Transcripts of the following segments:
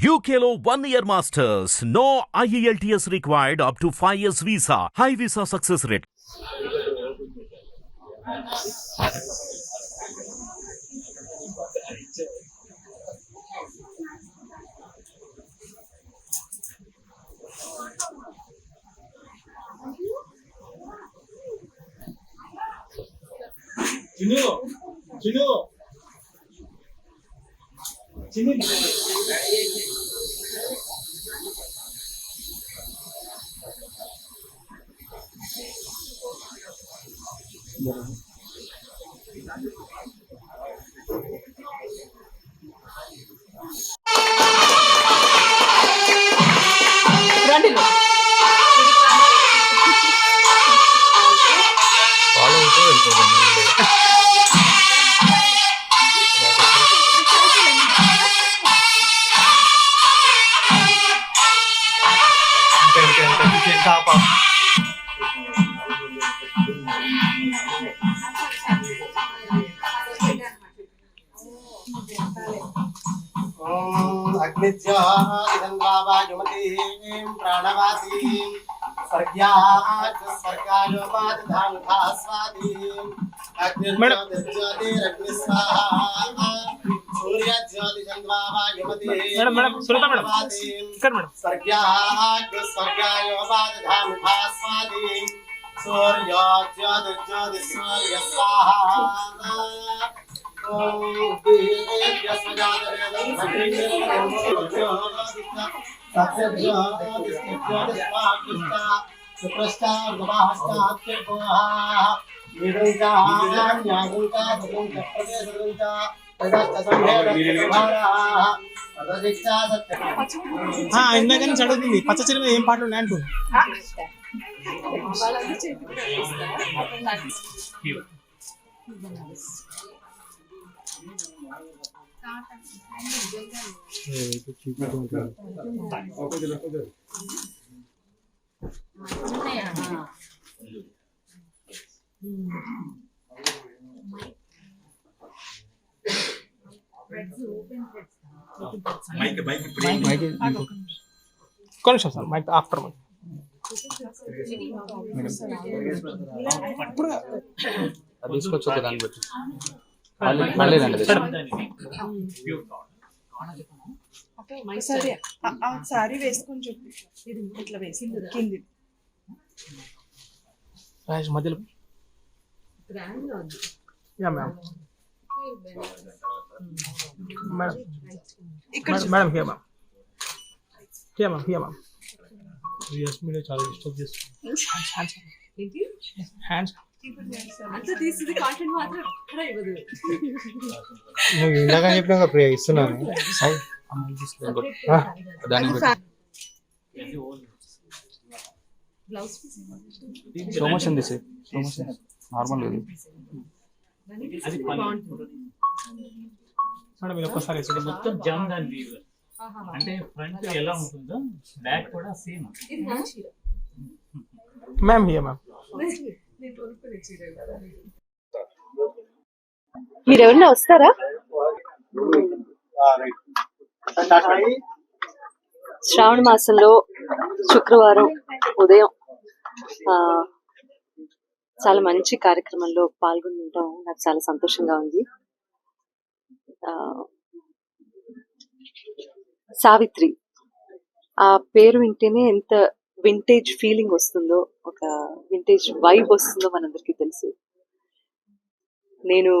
UK law one year masters. No IELTS required up to five years visa. High visa success rate. Chinelo, chinelo. Thank you. नित्यायुमतीं प्राणवासीं स्वर्ग्याच सर्गायोपादधान्था स्वादीं अग्निर्ज्योतिरग्निस्वाहा। Madam madam Sunita madam. कर madam. स्वर्ग्याग्र स्वर्गायोपादधान्था स्वादीं सूर्योज्योतिर्ज्योतिस्वर्यस्वाहा నుంచి అడుగుతుంది పచ్చ చెరువు ఏం పాటలు ఉన్నాయి అంటూ ఇస్తారా? మైక్ మైక్ మైక్ ఒక్క నిమిషం సార్ మైక్ ఆఫ్టర్ మైక్ తీసుకొచ్చి దాన్ని పెట్టి మళ్ళీ మళ్ళీ రండి సరే. వేసుకొని చెప్పు. ఇట్లా వేసి కింది. మధ్యలో. యా మేడం మేడం ఇక్కడ madam ma'am ma'am. Ma'am media చాలా డిస్టర్బ్ చేస్తుంది? హ్యాండ్స్ అంతా తీసింది కాంటెంట్ మాత్రం ఎక్కడ ఇవ్వదు. నువ్వు ఇందాక చెప్పినాక ప్రియ ఇస్తున్నాను. దానికి పెట్టి. బ్లౌజ్ స్లో మోషన్ తీసే స్లో మోషన్ నార్మల్ ఇది. బాగుంటుంది. మేడం మీరు ఒక్కసారి మొత్తం జామ్ దాని అంటే ఫ్రంట్ ఎలా ఉంటుందో బ్యాక్ కూడా సేమ్. ఇది మ్యామ్ హియర్ మ్యామ్. కదా మీరు. ఎవరన్నా వస్తారా? శ్రావణ మాసంలో శుక్రవారం ఉదయం ఆ, చాలా మంచి కార్యక్రమంలో పాల్గొనడం నాకు చాలా సంతోషంగా ఉంది. ఆ, సావిత్రి ఆ పేరు వింటేనే ఎంత వింటేజ్ ఫీలింగ్ వస్తుందో ఒక వింటేజ్ వైబ్ వస్తుందో మనందరికీ తెలుసు. నేను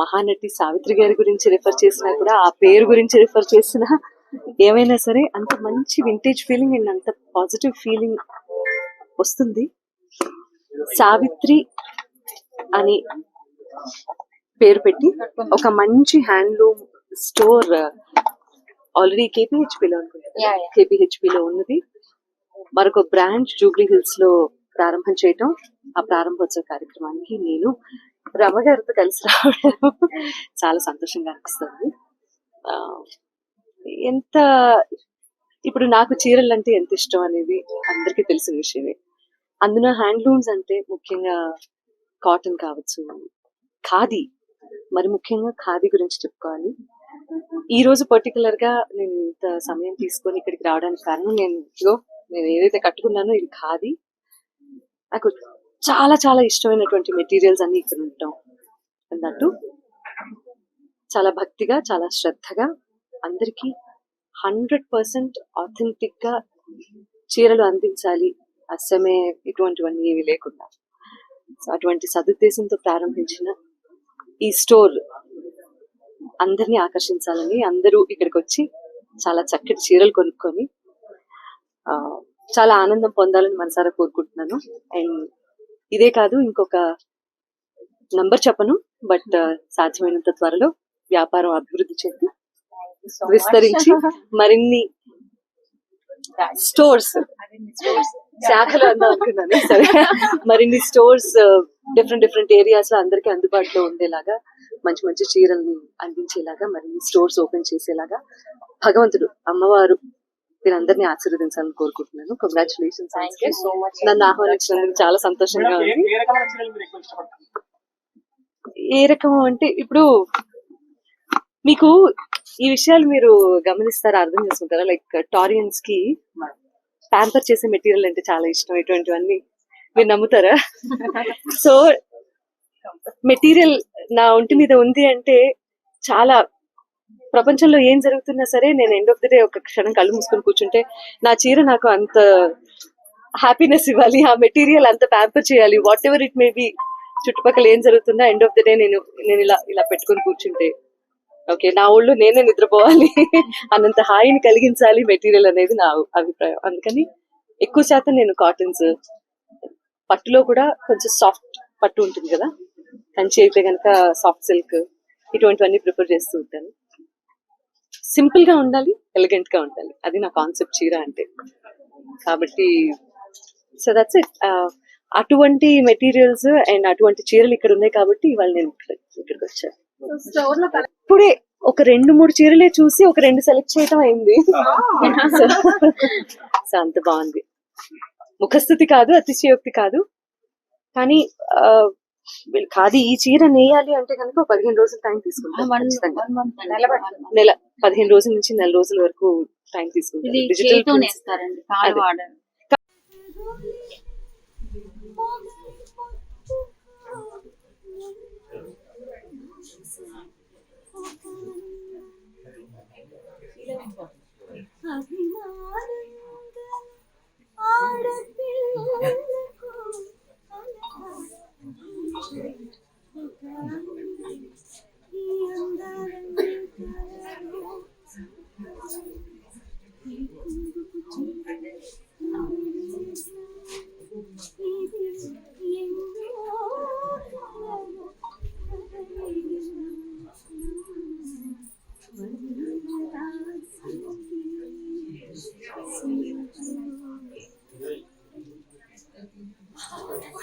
మహానటి సావిత్రి గారి గురించి రిఫర్ చేసినా కూడా ఆ పేరు గురించి రిఫర్ చేసినా ఏమైనా సరే అంత మంచి వింటేజ్ ఫీలింగ్ అండ్ అంత పాజిటివ్ ఫీలింగ్ వస్తుంది. సావిత్రి అని పేరు పెట్టి ఒక మంచి హ్యాండ్లూమ్ స్టోర్ ఆల్రెడీ కేపీహెచ్పిలో అనుకుంటా కేపీహెచ్పిలో ఉన్నది. మరొక బ్రాంచ్ జూబ్లీ హిల్స్లో ప్రారంభం చేయటం ఆ ప్రారంభోత్సవ కార్యక్రమానికి నేను రమ గారితో కలిసి రావడం చాలా సంతోషంగా అనిపిస్తుంది. ఆ, ఎంత ఇప్పుడు నాకు చీరలు అంటే ఎంత ఇష్టం అనేది అందరికీ తెలిసిన విషయమే. అందులో హ్యాండ్లూమ్స్ అంటే ముఖ్యంగా కాటన్ కావచ్చు ఖాదీ మరి ముఖ్యంగా ఖాదీ గురించి చెప్పుకోవాలి. ఈ రోజు పర్టికులర్గా నేను ఇంత సమయం తీసుకొని ఇక్కడికి రావడానికి కారణం నేను ఇదిగో నేను ఏదైతే కట్టుకున్నానో ఇది ఖాదీ. నాకు చాలా చాలా ఇష్టమైనటువంటి మెటీరియల్స్ అన్ని ఇక్కడ ఉంటాం అన్నట్టు. చాలా భక్తిగా చాలా శ్రద్ధగా అందరికీ హండ్రెడ్ పర్సెంట్ ఆథెంటిక్గా చీరలు అందించాలి. అస్సమే ఇటువంటివన్నీ ఏవి లేకుండా. సో అటువంటి సదుద్దేశంతో ప్రారంభించిన ఈ స్టోర్ అందరినీ ఆకర్షించాలని అందరూ ఇక్కడికి వచ్చి చాలా చక్కటి చీరలు కొనుక్కొని ఆ, చాలా ఆనందం పొందాలని మనసారా కోరుకుంటున్నాను. అండ్ ఇదే కాదు ఇంకొక నంబర్ చెప్పను బట్ uh, సాధ్యమైనంత త్వరలో వ్యాపారం అభివృద్ధి చెంది విస్తరించి మరిన్ని స్టోర్స్ శాఖలు అనుకున్నాను. సరే మరిన్ని స్టోర్స్ uh, డిఫరెంట్ డిఫరెంట్ ఏరియాస్లో అందరికీ అందుబాటులో ఉండేలాగా మంచి మంచి చీరల్ని అందించేలాగా మరిన్ని స్టోర్స్ ఓపెన్ చేసేలాగా భగవంతుడు అమ్మవారు వీరందరినీ ఆశీర్వదించాలని కోరుకుంటున్నాను. కంగ్రాచులేషన్స్ నన్ను ఆహ్వానించినందుకు చాలా సంతోషంగా ఉంది. మీరు ఏ రకం అంటే ఇప్పుడు మీకు ఈ విషయాలు మీరు గమనిస్తారా? అర్థం చేసుకుంటారా? లైక్ టారియన్స్కి ప్యాంపర్ చేసే మెటీరియల్ అంటే చాలా ఇష్టం. ఇటువంటివన్నీ మీరు నమ్ముతారా? సో మెటీరియల్ నా ఒంటి మీద ఉంది అంటే చాలా ప్రపంచంలో ఏం జరుగుతున్నా సరే నేను ఎండ్ ఆఫ్ ది డే ఒక క్షణం కళ్ళు మూసుకొని కూర్చుంటే నా చీర నాకు అంత హ్యాపీనెస్ ఇవ్వాలి ఆ మెటీరియల్ అంత ప్యాంపర్ చేయాలి. Whatever it may be చుట్టుపక్కల ఏం జరుగుతుందో ఎండ్ ఆఫ్ ది డే నేను నేను ఇలా ఇలా పెట్టుకొని కూర్చుంటే. ఓకే నా ఊళ్ళో నేనే నిద్రపోవాలి. అన్నంత హాయిని కలిగించాలి మెటీరియల్ అనేది నా అభిప్రాయం. అందుకని ఎక్కువ శాతం నేను కాటన్స్ పట్టులో కూడా కొంచెం సాఫ్ట్ పట్టు ఉంటుంది కదా? కంచి అయితే కనుక సాఫ్ట్ సిల్క్ ఇటువంటివన్నీ ప్రిఫర్ చేస్తూ ఉంటాను. సింపుల్గా ఉండాలి ఎలిగెంట్గా ఉండాలి. అది నా కాన్సెప్ట్ చీర అంటే. కాబట్టి సో దట్స్ ఇట్ అటువంటి మెటీరియల్స్ అండ్ అటువంటి చీరలు ఇక్కడ ఉన్నాయి కాబట్టి ఇవాళ నేను ఇక్కడ ఇక్కడికి వచ్చాను. ఇప్పుడే ఒక రెండు మూడు చీరలే చూసి ఒక రెండు సెలెక్ట్ చేయటం అయింది. సో అంత బాగుంది. ముఖస్థుతి కాదు అతిశయోక్తి కాదు. కానీ కాదు ఈ చీర నేయాలి అంటే కనుక పదిహేను రోజులు టైం తీసుకుంటాం. నెల పదిహేను రోజుల నుంచి నెల రోజుల వరకు టైం తీసుకుంటాం డిజిటల్